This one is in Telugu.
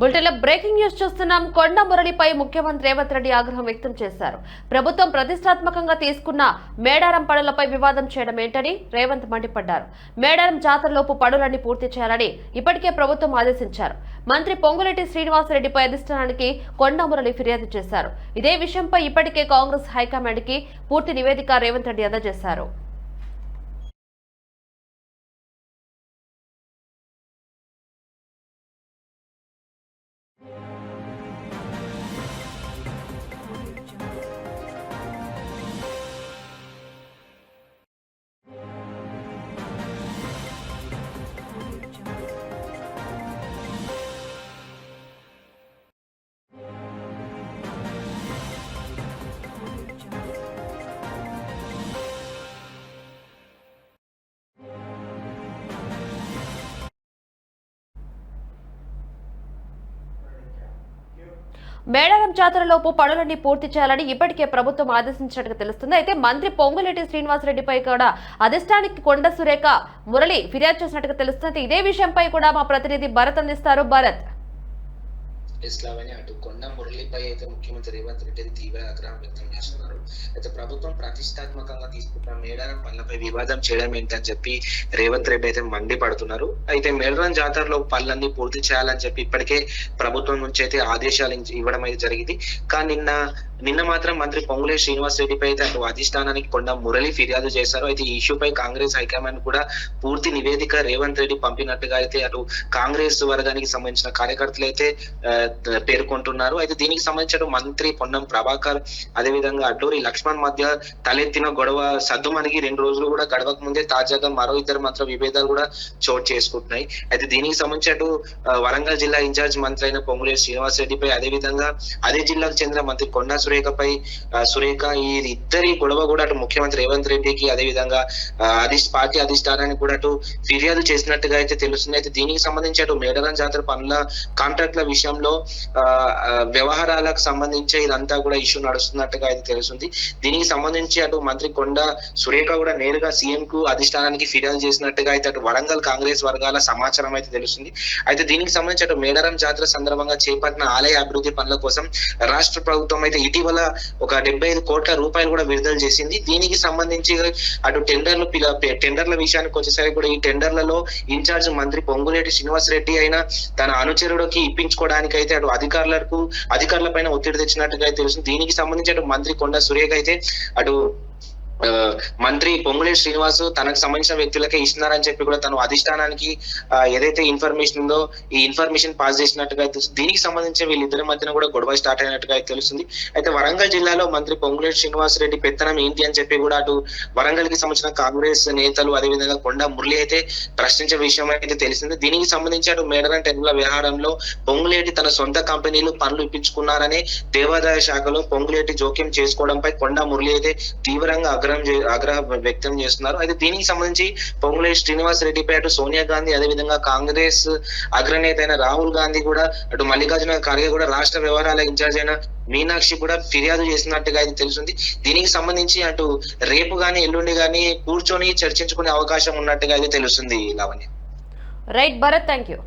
బులెటిన్లో బ్రేకింగ్ న్యూస్ చూస్తున్నాం. కొండ మురళిపై ముఖ్యమంత్రి రేవంత్ రెడ్డి ఆగ్రహం వ్యక్తం చేశారు. ప్రభుత్వం ప్రతిష్టాత్మకంగా తీసుకున్న మేడారం పనులపై వివాదం చేయడం ఏంటని రేవంత్ మండిపడ్డారు. మేడారం జాతరలోపు పనులన్నీ పూర్తి చేయాలని ఇప్పటికే ప్రభుత్వం ఆదేశించారు. మంత్రి పొంగులేటి శ్రీనివాసరెడ్డిపై అధిష్టానానికి కొండ మురళి ఫిర్యాదు చేశారు. ఇదే విషయంపై ఇప్పటికే కాంగ్రెస్ హైకమాండ్కి పూర్తి నివేదిక రేవంత్ రెడ్డి అందజేశారు. మేడారం జాతరలోపు పనులన్నీ పూర్తి చేయాలని ఇప్పటికే ప్రభుత్వం ఆదేశించినట్టుగా తెలుస్తుంది. అయితే మంత్రి పొంగులేటి శ్రీనివాసరెడ్డిపై కూడా అధిష్టానికి కొండ సురేఖ మురళి ఫిర్యాదు చేసినట్టుగా తెలుస్తుంది. ఇదే విషయంపై కూడా మా ప్రతినిధి భరత్ అందిస్తారు. భరత్. ఇస్లామని అటు కొండ మురళిపై అయితే ముఖ్యమంత్రి రేవంత్ రెడ్డి తీవ్ర ఆగ్రహం వ్యక్తం చేస్తున్నారు. అయితే ప్రభుత్వం ప్రతిష్టాత్మకంగా తీసుకున్న మేడారం పనులపై వివాదం చేయడం ఏంటని చెప్పి రేవంత్ రెడ్డి అయితే మండి పడుతున్నారు. అయితే మేడారం జాతరలో పనులన్నీ పూర్తి చేయాలని చెప్పి ఇప్పటికే ప్రభుత్వం నుంచి అయితే ఆదేశాలు ఇవ్వడం అయితే జరిగింది. కానీ నిన్న నిన్న మాత్రం మంత్రి పొంగులే శ్రీనివాస్ రెడ్డిపై అయితే అటు అధిష్టానానికి కొండ మురళి ఫిర్యాదు చేశారు. అయితే ఈ ఇష్యూపై కాంగ్రెస్ హైకమాండ్ కూడా పూర్తి నివేదిక రేవంత్ రెడ్డి పంపినట్టుగా అయితే అటు కాంగ్రెస్ వర్గానికి సంబంధించిన కార్యకర్తలు అయితే పేర్కొంటున్నారు. అయితే దీనికి సంబంధించిన మంత్రి పొన్నం ప్రభాకర్ అదేవిధంగా అడ్డూరి లక్ష్మణ్ మధ్య తలెత్తిన గొడవ సద్దుమణిగి రెండు రోజులు కూడా గడవక ముందే తాజాగా మరో ఇద్దరు మాత్రం విభేదాలు కూడా చోటు చేసుకుంటున్నాయి. అయితే దీనికి సంబంధించి అటు వరంగల్ జిల్లా ఇన్ఛార్జ్ మంత్రి అయిన పొంగులే శ్రీనివాస్ రెడ్డిపై అదేవిధంగా అదే జిల్లాకు చెందిన మంత్రి కొండా సురేఖపై సురేఖ ఈ ఇద్దరి గొడవ కూడా అటు ముఖ్యమంత్రి రేవంత్ రెడ్డికి అదే విధంగా అధి పార్టీ అధిష్టానానికి కూడా అటు ఫిర్యాదు చేసినట్టుగా అయితే తెలుస్తుంది. అయితే దీనికి సంబంధించి అటు మేడారం జాతర పనుల కాంట్రాక్ట్ల విషయంలో వ్యవహారాలకు సంబంధించి ఇదంతా కూడా ఇష్యూ నడుస్తున్నట్టుగా అయితే తెలుస్తుంది. దీనికి సంబంధించి అటు మంత్రి కొండ సురేఖ కూడా నేరుగా సీఎం కు అధిష్టానానికి ఫిర్యాదు చేసినట్టుగా అయితే అటు వరంగల్ కాంగ్రెస్ వర్గాల సమాచారం అయితే తెలుస్తుంది. అయితే దీనికి సంబంధించి అటు మేడారం జాతర సందర్భంగా చేపట్టిన ఆలయ అభివృద్ధి పనుల కోసం రాష్ట్ర ప్రభుత్వం అయితే ఇటీవల ఒక డెబ్బై ఐదు కోట్ల రూపాయలు కూడా విడుదల చేసింది. దీనికి సంబంధించి అటు టెండర్లు టెండర్ల విషయానికి వచ్చేసరికి కూడా ఈ టెండర్లలో ఇన్ఛార్జ్ మంత్రి పొంగులేటి శ్రీనివాస్ రెడ్డి అయినా తన అనుచరుడికి ఇప్పించుకోవడానికి అయితే అటు అధికారులకు అధికారుల పైన ఒత్తిడి తెచ్చినట్టుగా అయితే తెలుస్తుంది. దీనికి సంబంధించి అటు మంత్రి కొండ సురేఖ అయితే అటు మంత్రి పొంగులేటి శ్రీనివాస్ తనకు సంబంధించిన వ్యక్తులకే ఇస్తున్నారని చెప్పి కూడా తను అధిష్టానానికి ఏదైతే ఇన్ఫర్మేషన్ ఉందో ఈ ఇన్ఫర్మేషన్ పాస్ చేసినట్టుగా అయితే దీనికి సంబంధించి వీళ్ళిద్దరి మధ్యన కూడా గొడవ స్టార్ట్ అయినట్టుగా అయితే తెలుస్తుంది. అయితే వరంగల్ జిల్లాలో మంత్రి పొంగులేటి శ్రీనివాస్ రెడ్డి పెత్తనం ఏంటి అని చెప్పి కూడా అటు వరంగల్కి సంబంధించిన కాంగ్రెస్ నేతలు అదేవిధంగా కొండ మురళి అయితే ప్రశ్నించే విషయం అయితే తెలిసింది. దీనికి సంబంధించి అటు మేడరం టెన్ల వ్యవహారంలో పొంగులేటి తన సొంత కంపెనీలు పనులు ఇప్పించుకున్నారనే దేవాదాయ శాఖలో పొంగులేటి జోక్యం చేసుకోవడంపై కొండ మురళి అయితే తీవ్రంగా ఆగ్రహం ఆగ్రహ వ్యక్తం చేస్తున్నారు. అయితే దీనికి సంబంధించి పొంగులే శ్రీనివాస్ రెడ్డిపై అటు సోనియా గాంధీ అదేవిధంగా కాంగ్రెస్ అగ్రనేత అయిన రాహుల్ గాంధీ కూడా అటు మల్లికార్జున ఖార్గే కూడా రాష్ట్ర వ్యవహారాల ఇన్ఛార్జ్ అయిన మీనాక్షి కూడా ఫిర్యాదు చేసినట్టుగా అయితే తెలుస్తుంది. దీనికి సంబంధించి అటు రేపు గాని ఎల్లుండి గాని కూర్చొని చర్చించుకునే అవకాశం ఉన్నట్టుగా అయితే తెలుస్తుంది Lavanya. Right Bharat thank you